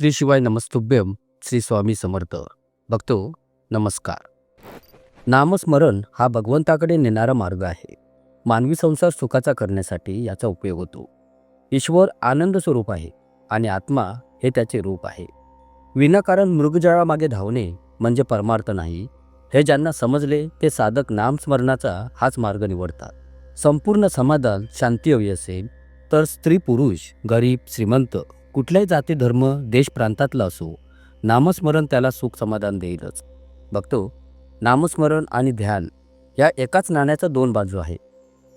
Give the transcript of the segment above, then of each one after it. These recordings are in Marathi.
श्री शिवाय नमस्तुभ्यम श्री स्वामी समर्थ. बघतो नमस्कार. नामस्मरण हा भगवंताकडे नेणारा मार्ग आहे. मानवी संसार सुखाचा करण्यासाठी याचा उपयोग होतो. ईश्वर आनंद स्वरूप आहे आणि आत्मा हे त्याचे रूप आहे. विनाकारण मृगजळामागे धावणे म्हणजे परमार्थ नाही. हे ज्यांना समजले ते साधक नामस्मरणाचा हाच मार्ग निवडतात. संपूर्ण समाधान शांती हवी असेल तर स्त्री पुरुष गरीब श्रीमंत कुठल्याही जाती धर्म देश प्रांतातला असो नामस्मरण त्याला सुख समाधान देईलच. बघतो नामस्मरण आणि ध्यान या एकाच नाण्याच्या दोन बाजू आहे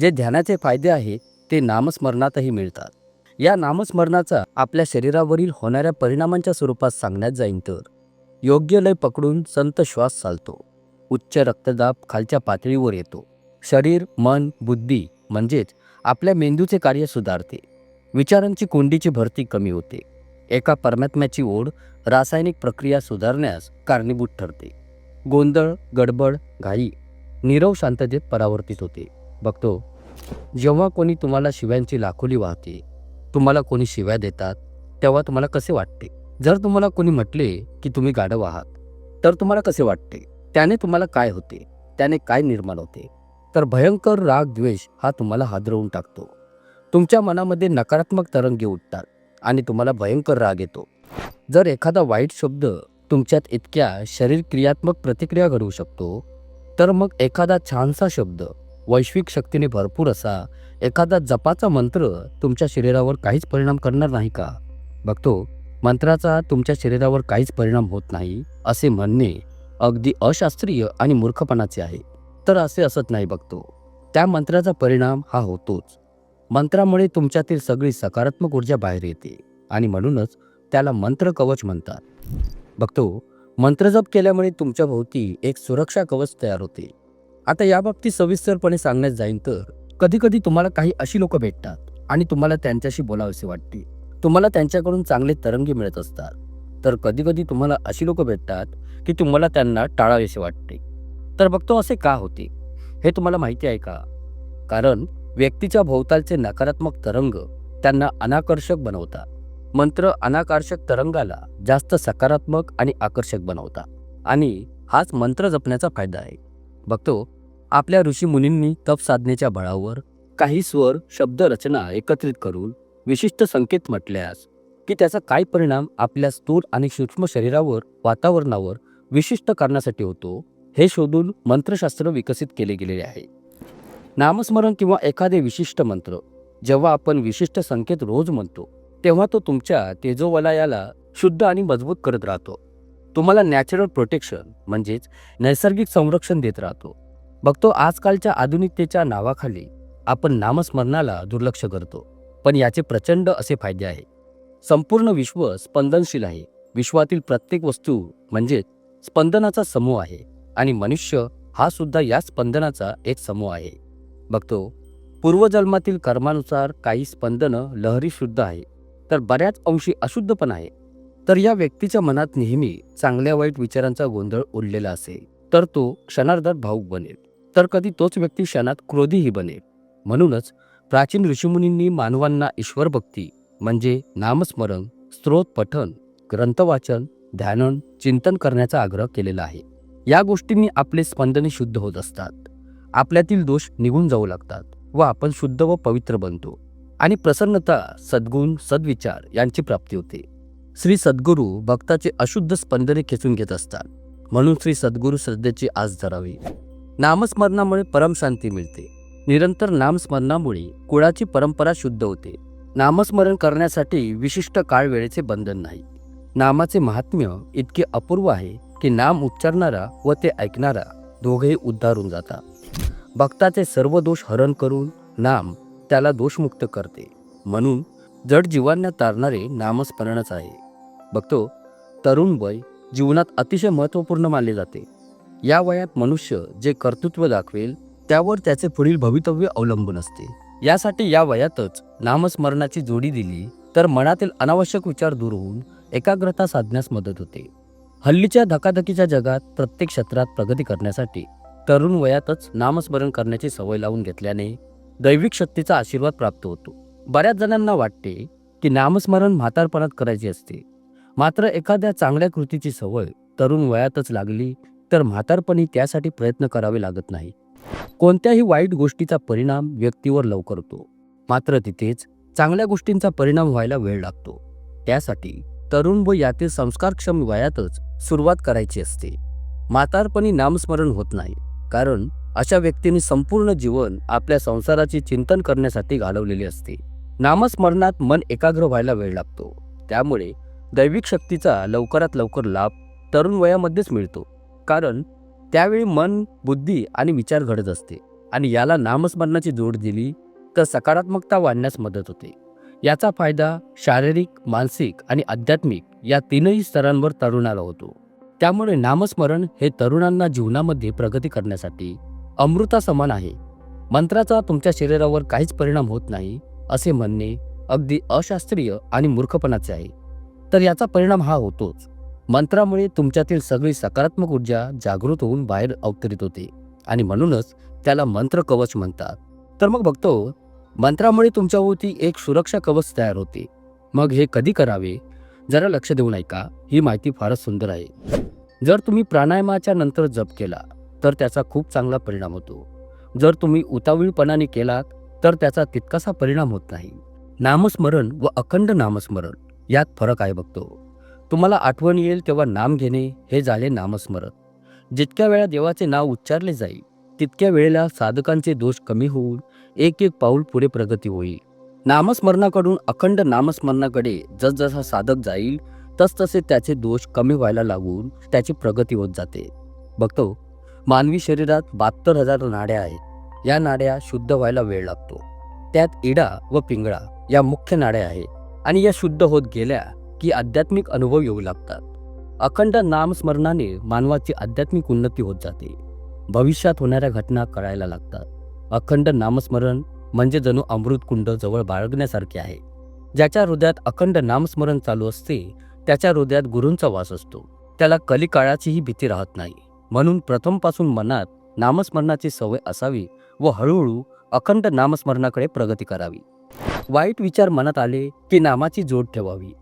जे ध्यानाचे फायदे आहेत ते नामस्मरणातही मिळतात. या नामस्मरणाचा आपल्या शरीरावरील होणाऱ्या परिणामांच्या स्वरूपात सांगण्यात जाईन तर योग्य लय पकडून संत श्वास चालतो. उच्च रक्तदाब खालच्या पातळीवर येतो. शरीर मन बुद्धी म्हणजेच आपल्या मेंदूचे कार्य सुधारते. विचारांची कोंडीची भरती कमी होते. एका परमात्म्याची ओढ रासायनिक प्रक्रिया सुधारण्यास कारणीभूत ठरते. गोंधळ गडबड घाई नीरव शांततेत परावर्तित होते. बघतो जेव्हा कोणी तुम्हाला शिव्यांची लाखोली वाहते तुम्हाला कोणी शिव्या देतात तेव्हा तुम्हाला कसे वाटते? जर तुम्हाला कोणी म्हटले की तुम्ही गाढव आहात तर तुम्हाला कसे वाटते? त्याने तुम्हाला काय होते? त्याने काय निर्माण होते? तर भयंकर राग द्वेष हा तुम्हाला हादरवून टाकतो. तुमच्या मनामध्ये नकारात्मक तरंगी उठतात आणि तुम्हाला भयंकर राग येतो. जर एखादा वाईट शब्द तुमच्यात इतक्या शरीर क्रियात्मक प्रतिक्रिया घडवू शकतो तर मग एखादा छानसा शब्द वैश्विक शक्तीने भरपूर असा एखादा जपाचा मंत्र तुमच्या शरीरावर काहीच परिणाम करणार नाही का? बघतो मंत्राचा तुमच्या शरीरावर काहीच परिणाम होत नाही असे म्हणणे अगदी अशास्त्रीय आणि मूर्खपणाचे आहे. तर असे असत नाही बघतो. त्या मंत्राचा परिणाम हा होतोच. मंत्रामुळे तुमच्यातील सगळी सकारात्मक ऊर्जा बाहेर येते आणि म्हणूनच त्याला मंत्र कवच म्हणतात. बघतो मंत्रजप केल्यामुळे तुमच्या भोवती एक सुरक्षा कवच तयार होते. आता याबाबतीत सविस्तरपणे सांगण्यात जाईन तर कधी कधी तुम्हाला काही अशी लोक भेटतात आणि तुम्हाला त्यांच्याशी बोलावेसे वाटते. तुम्हाला त्यांच्याकडून चांगले तरंगी मिळत असतात. तर कधी कधी तुम्हाला अशी लोक भेटतात की तुम्हाला त्यांना टाळावेसे वाटते. तर बघतो असे का होते? हे तुम्हाला माहिती आहे का? कारण व्यक्तीच्या भोवतालचे नकारात्मक तरंग त्यांना अनाकर्षक बनवतात मंत्र अनाकर्षक तरंगाला जास्त सकारात्मक आणि आकर्षक बनवतात आणि हाच मंत्र जपण्याचा फायदा आहे. बघतो आपल्या ऋषी मुनींनी तप साधनेच्या बळावर काही स्वर शब्द रचना एकत्रित करून विशिष्ट संकेत म्हटल्यास की त्याचा काय परिणाम आपल्या स्थूल आणि सूक्ष्म शरीरावर वातावरणावर विशिष्ट कारणासाठी होतो हे शोधून मंत्रशास्त्र विकसित केले गेलेले आहे. नामस्मरण किंवा एखादे विशिष्ट मंत्र जेव्हा आपण विशिष्ट संकेत रोज म्हणतो तेव्हा तो तुमच्या तेजोवलयाला शुद्ध आणि मजबूत करत राहतो. तुम्हाला नॅचरल प्रोटेक्शन म्हणजेच नैसर्गिक संरक्षण देत राहतो. बघतो आजकालच्या आधुनिकतेच्या नावाखाली आपण नामस्मरणाला दुर्लक्ष करतो. पण याचे प्रचंड असे फायदे आहे. संपूर्ण विश्व स्पंदनशील आहे. विश्वातील प्रत्येक वस्तू म्हणजेच स्पंदनाचा समूह आहे. आणि मनुष्य हा सुद्धा या स्पंदनाचा एक समूह आहे. बघतो पूर्वजन्मातील कर्मानुसार काही स्पंदनं लहरी शुद्ध आहे तर बऱ्याच अंशी अशुद्ध पण आहे. तर या व्यक्तीच्या मनात नेहमी चांगल्या वाईट विचारांचा गोंधळ उडलेला असेल तर तो क्षणार्धात भाऊक बनेल. तर कधी तोच व्यक्ती क्षणात क्रोधीही बनेल. म्हणूनच प्राचीन ऋषीमुनींनी मानवांना ईश्वर भक्ती म्हणजे नामस्मरण स्त्रोत पठन ग्रंथवाचन ध्यानन चिंतन करण्याचा आग्रह केलेला आहे. या गोष्टींनी आपले स्पंदने शुद्ध होत असतात. आपल्यातील दोष निघून जाऊ लागतात व आपण शुद्ध व पवित्र बनतो. आणि प्रसन्नता सद्गुण सद्विचार यांची प्राप्ती होते. श्री सद्गुरू भक्ताचे अशुद्ध स्पंदने खेचून घेत असतात. म्हणून श्री सद्गुरू श्रद्धेची आस धरावी. नामस्मरणामुळे परमशांती मिळते. निरंतर नामस्मरणामुळे कुळाची परंपरा शुद्ध होते. नामस्मरण करण्यासाठी विशिष्ट काळ वेळेचे बंधन नाही. नामाचे महात्म्य इतके अपूर्व आहे की नाम उच्चारणारा व ते ऐकणारा दोघेही उद्धारून जातात. भक्ताचे सर्व दोष हरण करून नाम त्याला दोषमुक्त करते. म्हणून जड जीवांना तारणारे नामस्मरणच आहे. बघतो तरुण वय जीवनात अतिशय महत्त्वपूर्ण मानले जाते. या वयात मनुष्य जे कर्तृत्व दाखवेल त्यावर त्याचे पुढील भवितव्य अवलंबून असते. यासाठी या वयातच नामस्मरणाची जोडी दिली तर मनातील अनावश्यक विचार दूर होऊन एकाग्रता साधण्यास मदत होते. हल्लीच्या धकाधकीच्या जगात प्रत्येक क्षेत्रात प्रगती करण्यासाठी तरुण वयातच नामस्मरण करण्याची सवय लावून घेतल्याने दैविक शक्तीचा आशीर्वाद प्राप्त होतो. बऱ्याच जणांना वाटते की नामस्मरण म्हातारपणात करायचे असते. मात्र एखाद्या चांगल्या कृतीची सवय तरुण वयातच लागली तर म्हातारपणी त्यासाठी प्रयत्न करावे लागत नाही. कोणत्याही वाईट गोष्टीचा परिणाम व्यक्तीवर लवकर होतो. मात्र तिथेच चांगल्या गोष्टींचा परिणाम व्हायला वेळ लागतो. त्यासाठी तरुण व यातील संस्कारक्षम वयातच सुरुवात करायची असते. म्हातारपणी नामस्मरण होत नाही. कारण अशा व्यक्तीने संपूर्ण जीवन आपल्या संसाराचे चिंतन करण्यासाठी घालवलेले असते. नामस्मरणात मन एकाग्र व्हायला वेळ लागतो. त्यामुळे दैविक शक्तीचा लवकरात लवकर लाभ तरुण वयामध्येच मिळतो. कारण त्यावेळी मन बुद्धी आणि विचार घडत असते आणि याला नामस्मरणाची जोड दिली तर सकारात्मकता वाढण्यास मदत होते. याचा फायदा शारीरिक मानसिक आणि आध्यात्मिक या तीनही स्तरांवर तरुणाला होतो. त्यामुळे नामस्मरण हे तरुणांना जीवनामध्ये प्रगती करण्यासाठी अमृता समान आहे. मंत्राचा तुमच्या शरीरावर काहीच परिणाम होत नाही असे म्हणणे अगदी अशास्त्रीय आणि मूर्खपणाचे आहे. तर याचा परिणाम हा होतोच. मंत्रामुळे तुमच्यातील सगळी सकारात्मक ऊर्जा जागृत होऊन बाहेर अवतरित होते आणि म्हणूनच त्याला मंत्र कवच म्हणतात. तर मग बघतो मंत्रामुळे तुमच्याभोवती एक सुरक्षा कवच तयार होते. मग हे कधी करावे? जरा लक्ष देऊन ऐका ही माहिती फारच सुंदर आहे. जर तुम्ही प्राणायामाच्या नंतर जप केला तर त्याचा खूप चांगला परिणाम होतो. जर तुम्ही उतावीळपणाने केलात तर त्याचा तितकासा परिणाम होत नाही. नामस्मरण व अखंड नामस्मरण यात फरक आहे बघतो. तुम्हाला आठवण येईल तेव्हा नाम घेणे हे झाले नामस्मरण. जितक्या वेळा देवाचे नाव उच्चारले जाईल तितक्या वेळेला साधकांचे दोष कमी होऊन एक एक पाऊल पुढे प्रगती होईल. नामस्मरणाकडून अखंड नामस्मरणाकडे जसजसा साधक जाईल तसतसे त्याचे दोष कमी व्हायला लागून त्याची प्रगती होत जाते. बघतो मानवी शरीरात बहात्तर हजार नाड्या आहेत. या नाड्या शुद्ध व्हायला वेळ लागतो. त्यात इडा व पिंगळा या मुख्य नाड्या आहेत आणि या शुद्ध होत गेल्या की आध्यात्मिक अनुभव येऊ लागतात. अखंड नामस्मरणाने मानवाची आध्यात्मिक उन्नती होत जाते. भविष्यात होणाऱ्या घटना कळायला लागतात. अखंड नामस्मरण म्हणजे जणू अमृतकुंड जवळ बाळगण्यासारखे आहे. ज्याच्या हृदयात अखंड नामस्मरण चालू असते त्याच्या हृदयात गुरूंचा वास असतो. त्याला कलिकाळाचीही भीती राहत नाही. म्हणून प्रथमपासून मनात नामस्मरणाची सवय असावी व हळूहळू अखंड नामस्मरणाकडे प्रगती करावी. वाईट विचार मनात आले की नामाची जोड ठेवावी.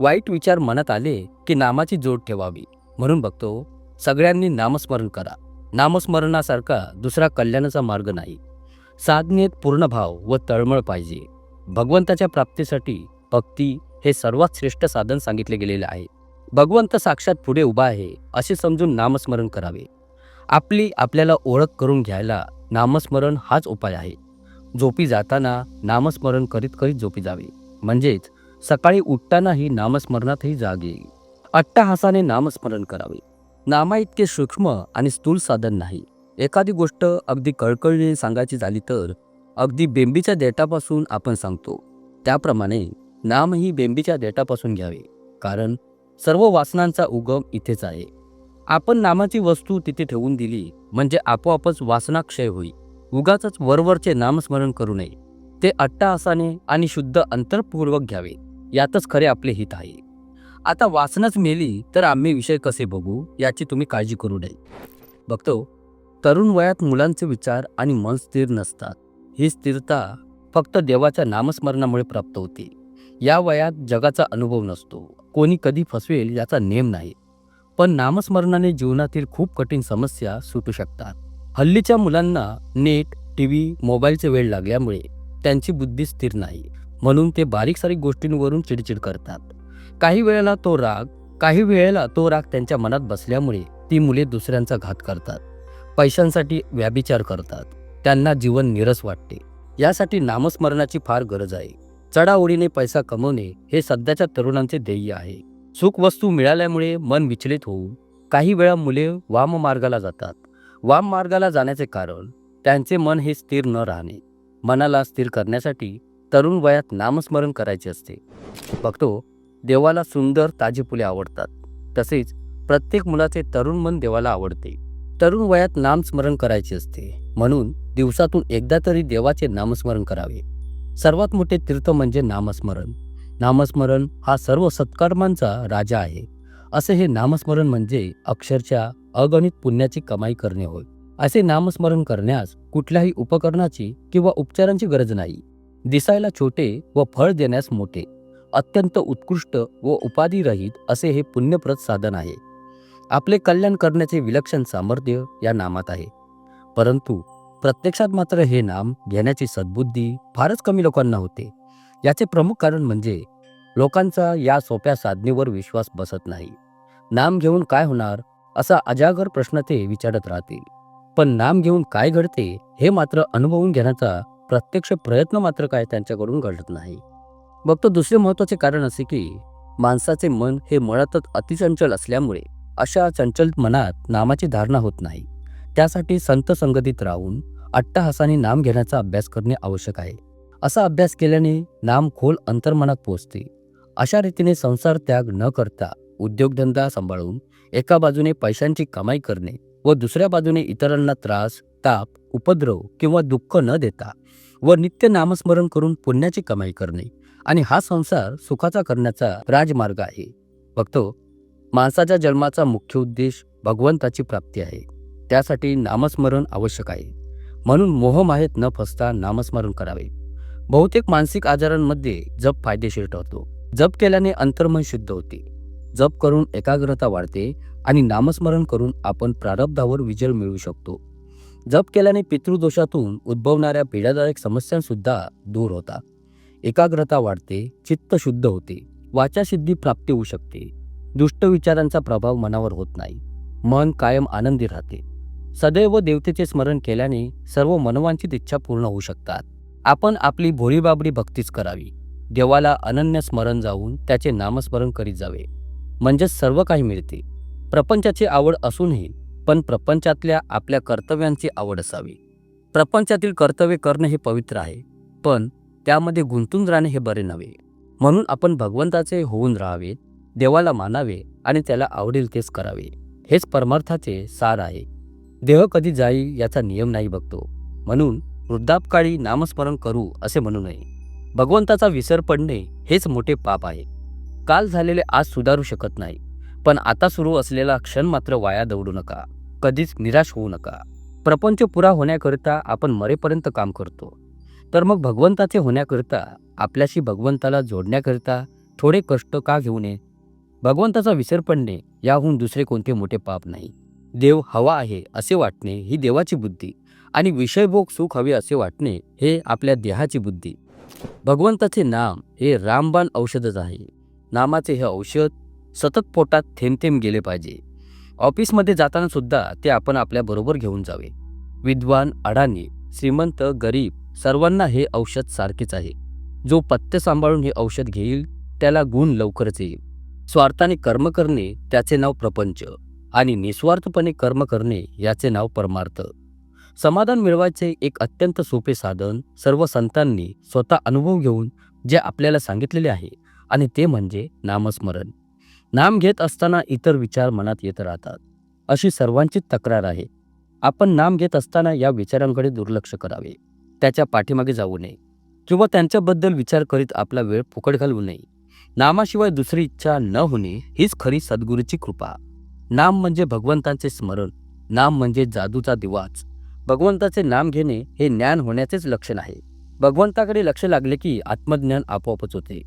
वाईट विचार मनात आले की नामाची जोड ठेवावी. म्हणून बघतो सगळ्यांनी नामस्मरण करा. नामस्मरणासारखा दुसरा कल्याणाचा मार्ग नाही. साधनेत पूर्ण भाव व तळमळ पाहिजे. भगवंताच्या प्राप्तीसाठी भक्ती हे सर्वात श्रेष्ठ साधन सांगितले गेलेले आहे. भगवंत साक्षात पुढे उभा आहे असे समजून नामस्मरण करावे. आपली आपल्याला ओळख करून घ्यायला नामस्मरण हाच उपाय आहे. झोपी जाताना नामस्मरण करीत करीत झोपी जावे. म्हणजेच सकाळी उठतानाही नामस्मरणातही जाग. येईल अट्टाहासाने नामस्मरण करावे. नामा इतके सूक्ष्म आणि स्थूल साधन नाही. एखादी गोष्ट अगदी कळकळीने सांगायची झाली तर अगदी बेंबीच्या देठापासून आपण सांगतो. त्याप्रमाणे नामही बेंबीच्या देठापासून घ्यावे कारण सर्व वासनांचा उगम इथेच आहे. आपण नामाची वस्तू तिथे ठेवून दिली म्हणजे आपोआपच वासनाक्षय होई उगाच वरवरचे नामस्मरण करू नये. ते अट्टहासाने आणि शुद्ध अंतरपूर्वक घ्यावे. यातच खरे आपले हित आहे. आता वासनाच मेली तर आम्ही विषय कसे बघू? याची तुम्ही काळजी करू नये. बघतो तरुण वयात मुलांचे विचार आणि मन स्थिर नसतात. ही स्थिरता फक्त देवाच्या नामस्मरणामुळे प्राप्त होते. या वयात जगाचा अनुभव नसतो. कोणी कधी फसवेल याचा नेम नाही. पण नामस्मरणाने जीवनातील खूप कठीण समस्या सुटू शकतात. हल्लीच्या मुलांना नेट टी व्ही मोबाईलचे वेळ लागल्यामुळे त्यांची बुद्धी स्थिर नाही. म्हणून ते बारीक सारीक गोष्टींवरून चिडचिड करतात. काही वेळेला तो राग काही वेळेला तो राग त्यांच्या मनात बसल्यामुळे ती मुले दुसऱ्यांचा घात करतात. पैशांसाठी व्याभिचार करतात. त्यांना जीवन निरस वाटते. यासाठी नामस्मरणाची फार गरज आहे. चढाओढीने पैसा कमवणे हे सध्याच्या तरुणांचे ध्येय आहे. सुख वस्तू मिळाल्यामुळे मन विचलित होऊन काही वेळा मुले वाम मार्गाला जातात. वाम मार्गाला जाण्याचे कारण त्यांचे मन हे स्थिर न राहणे. मनाला स्थिर करण्यासाठी तरुण वयात नामस्मरण करायचे असते. बघतो देवाला सुंदर ताजी फुले आवडतात. तसेच प्रत्येक मुलाचे तरुण मन देवाला आवडते. तरुण वयात नामस्मरण करायचे असते. म्हणून दिवसातून एकदा तरी देवाचे नामस्मरण करावे. सर्वात मोठे तीर्थ म्हणजे नामस्मरण. नामस्मरण हा सर्व सत्कर्मांचा राजा आहे. असे हे नामस्मरण म्हणजे अक्षरशः अगणित पुण्याची कमाई करणे होय. असे नामस्मरण करण्यास कुठल्याही उपकरणाची किंवा उपचारांची गरज नाही. दिसायला छोटे व फळ देण्यास मोठे. अत्यंत उत्कृष्ट व उपाधिरहित असे हे पुण्यप्रद साधन आहे. आपले कल्याण करण्याचे विलक्षण सामर्थ्य या नामात आहे. परंतु प्रत्यक्षात मात्र हे नाम घेण्याची सद्बुद्धी फारच कमी लोकांना होते. याचे प्रमुख कारण म्हणजे लोकांचा या सोप्या साधनेवर विश्वास बसत नाही. नाम घेऊन काय होणार असा अजागर प्रश्न ते विचारत राहतील. पण नाम घेऊन काय घडते हे मात्र अनुभवून घेण्याचा प्रत्यक्ष प्रयत्न मात्र काय त्यांच्याकडून घडत नाही. बघतो दुसरे महत्त्वाचे कारण असे की माणसाचे मन हे मुळातच अतिचंचल असल्यामुळे अशा चंचल मनात नामाची धारणा होत नाही. त्यासाठी संत संगतीत राहून अट्टहासाने नाम घेण्याचा अभ्यास करणे आवश्यक आहे. असा अभ्यास केल्याने नाम खोल अंतर्मनात पोचते अशा रीतीने संसार त्याग न करता उद्योगधंदा सांभाळून एका बाजूने पैशांची कमाई करणे व दुसऱ्या बाजूने इतरांना त्रास ताप उपद्रव किंवा दुःख न देता व नित्य नामस्मरण करून पुण्याची कमाई करणे. आणि हा संसार सुखाचा करण्याचा राजमार्ग आहे. बघतो माणसाच्या जन्माचा मुख्य उद्देश भगवंताची प्राप्ती आहे. त्यासाठी नामस्मरण आवश्यक आहे. म्हणून मोहमाहेत न फसता नामस्मरण करावे. बहुतेक मानसिक आजारांमध्ये जप फायदेशीर ठरतो. जप केल्याने अंतर्मन शुद्ध होते. जप करून एकाग्रता वाढते आणि नामस्मरण करून आपण प्रारब्धावर विजय मिळवू शकतो. जप केल्याने पितृदोषातून उद्भवणाऱ्या पीडादायक समस्यांसुद्धा दूर होतात. एकाग्रता वाढते चित्त शुद्ध होते वाचासिद्धी प्राप्ती होऊ शकते. दुष्ट विचारांचा प्रभाव मनावर होत नाही. मन कायम आनंदी राहते. सदैव देवतेचे स्मरण केल्याने सर्व मनवांची इच्छा पूर्ण होऊ शकतात. आपण आपली भोळीबाबडी भक्तीच करावी. देवाला अनन्य स्मरण जाऊन त्याचे नामस्मरण करीत जावे. म्हणजेच सर्व काही मिळते. प्रपंचाची आवड असूनही पण प्रपंचातल्या आपल्या कर्तव्यांची आवड असावी. प्रपंचातील कर्तव्य करणे हे पवित्र आहे पण त्यामध्ये गुंतून राहणे हे बरे नव्हे. म्हणून आपण भगवंताचे होऊन राहावेत देवाला मानावे आणि त्याला आवडेल तेच करावे. हेच परमार्थाचे सार आहे. देह कधी जाई याचा नियम नाही बघतो. म्हणून वृद्धापकाळी नामस्मरण करू असे म्हणू नये. भगवंताचा विसर पडणे हेच मोठे पाप आहे. काल झालेले आज सुधारू शकत नाही. पण आता सुरू असलेला क्षण मात्र वाया दौडू नका. कधीच निराश होऊ नका. प्रपंच पुरा होण्याकरिता आपण मरेपर्यंत काम करतो. तर मग भगवंताचे होण्याकरिता आपल्याशी भगवंताला जोडण्याकरिता थोडे कष्ट का घेऊ नये? भगवंताचा विसर पडणे याहून दुसरे कोणते मोठे पाप नाही. देव हवा आहे असे वाटणे ही देवाची बुद्धी आणि विषयभोग सुख हवे असे वाटणे हे आपल्या देहाची बुद्धी. भगवंताचे नाम हे रामबाण औषधच आहे. नामाचे हे औषध सतत पोटात थेंब थेंब गेले पाहिजे. ऑफिसमध्ये जाताना सुद्धा ते आपण आपल्याबरोबर घेऊन जावे. विद्वान अडाणी श्रीमंत गरीब सर्वांना हे औषध सारखेच आहे. जो पथ्य सांभाळून हे औषध घेईल त्याला गुण लवकरच येईल. स्वार्थाने कर्म करणे त्याचे नाव प्रपंच आणि निस्वार्थपणे कर्म करणे याचे नाव परमार्थ. समाधान मिळवायचे एक अत्यंत सोपे साधन सर्व संतांनी स्वतः अनुभव घेऊन जे आपल्याला सांगितलेले आहे आणि ते म्हणजे नामस्मरण. नाम घेत असताना इतर विचार मनात येत राहतात. अशी सर्वांची तक्रार आहे. आपण नाम घेत असताना या विचारांकडे दुर्लक्ष करावे. त्याच्या पाठीमागे जाऊ नये. किंवा त्यांच्याबद्दल विचार करीत आपला वेळ फुकट घालवू नये. नामाशिवाय दुसरी इच्छा न होणे हीच खरी सद्गुरूची कृपा. नाम म्हणजे भगवंतांचे स्मरण नाम म्हणजे जादूचा दिवाच. भगवंताचे नाम घेणे हे ज्ञान होण्याचेच लक्षण आहे. भगवंताकडे लक्ष लागले की आत्मज्ञान आपोआपच होते.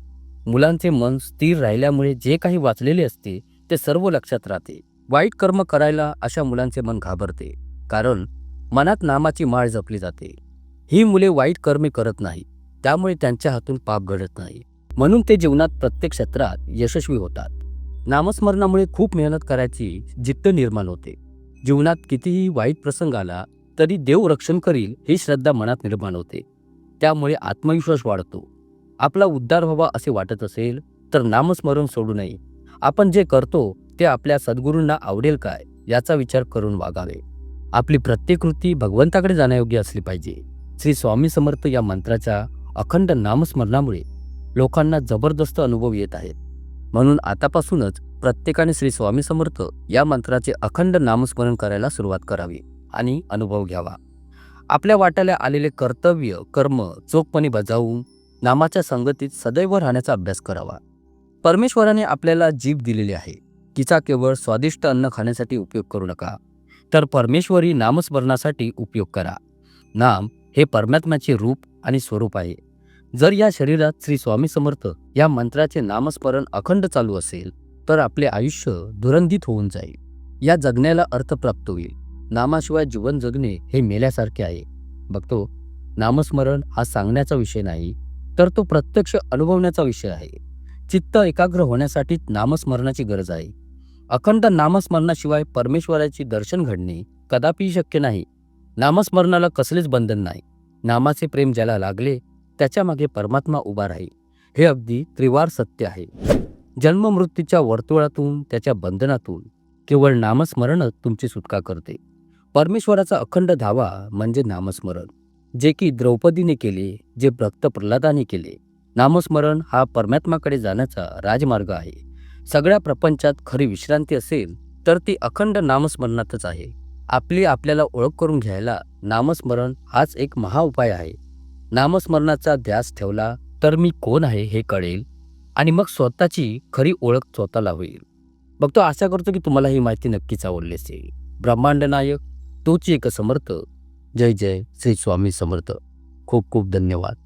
मुलांचे मन स्थिर राहिल्यामुळे जे काही वाचलेले असते ते सर्व लक्षात राहते. वाईट कर्म करायला अशा मुलांचे मन घाबरते कारण मनात नामाची माळ जपली जाते. ही मुले वाईट कर्मे करत नाही त्यामुळे त्यांच्या हातून पाप घडत नाही. म्हणून ते जीवनात प्रत्येक क्षेत्रात यशस्वी होतात. नामस्मरणामुळे खूप मेहनत करायची जिद्द निर्माण होते. जीवनात कितीही वाईट प्रसंग आला तरी देव रक्षण करील ही श्रद्धा मनात निर्माण होते. त्यामुळे आत्मविश्वास वाढतो. आपला उद्धार व्हावा असे वाटत असेल तर नामस्मरण सोडू नये. आपण जे करतो ते आपल्या सद्गुरूंना आवडेल काय याचा विचार करून वागावे. आपली प्रत्येक कृती भगवंताकडे जाण्यायोग्य असली पाहिजे. श्री स्वामी समर्थ या मंत्राच्या अखंड नामस्मरणामुळे लोकांना जबरदस्त अनुभव येत आहेत. म्हणून आतापासूनच प्रत्येकाने श्री स्वामी समर्थ या मंत्राचे अखंड नामस्मरण करायला सुरुवात करावी आणि अनुभव घ्यावा. आपल्या वाट्याला आलेले कर्तव्य कर्म चोखपणे बजावून नामाच्या संगतीत सदैव राहण्याचा अभ्यास करावा. परमेश्वराने आपल्याला जीभ दिलेली आहे. तिचा केवळ स्वादिष्ट अन्न खाण्यासाठी उपयोग करू नका. तर परमेश्वरी नामस्मरणासाठी उपयोग करा. नाम हे परमात्म्याचे रूप आणि स्वरूप आहे. जर या शरीरात श्री स्वामी समर्थ या मंत्राचे नामस्मरण अखंड चालू असेल तर आपले आयुष्य धुरंधित होऊन जाईल. या जगण्याला अर्थ प्राप्त होईल. नामाशिवाय जीवन जगणे हे मेल्यासारखे आहे. बघतो नामस्मरण हा सांगण्याचा विषय नाही तर तो प्रत्यक्ष अनुभवण्याचा विषय आहे. चित्त एकाग्र होण्यासाठी नामस्मरणाची गरज आहे. अखंड नामस्मरणाशिवाय परमेश्वराचे दर्शन घडणे कदापि शक्य नाही. नामस्मरणाला कसलेच बंधन नाही. नामाचे प्रेम ज्याला लागले त्याच्यामागे परमात्मा उभा राहील. हे अगदी त्रिवार सत्य आहे. जन्ममृत्यूच्या वर्तुळातून त्याच्या बंधनातून केवळ नामस्मरणच तुमची सुटका करते. परमेश्वराचा अखंड धावा म्हणजे नामस्मरण. जे की द्रौपदीने केले जे भक्त प्रल्हादाने केले. नामस्मरण हा परमात्माकडे जाण्याचा राजमार्ग आहे. सगळ्या प्रपंचात खरी विश्रांती असेल तर ती अखंड नामस्मरणातच आहे. आपली आपल्याला ओळख करून घ्यायला नामस्मरण हाच एक महाउपाय आहे. नामस्मरणाचा ध्यास ठेवला तर मी कोण आहे हे कळेल आणि मग स्वतःची खरी ओळख स्वतःला होईल. बघतो आशा करतो की तुम्हाला ही माहिती नक्कीच आवडली असेल. ब्रह्मांड नायक तोच एक समर्थ. जय जय श्री स्वामी समर्थ. खूप खूप धन्यवाद.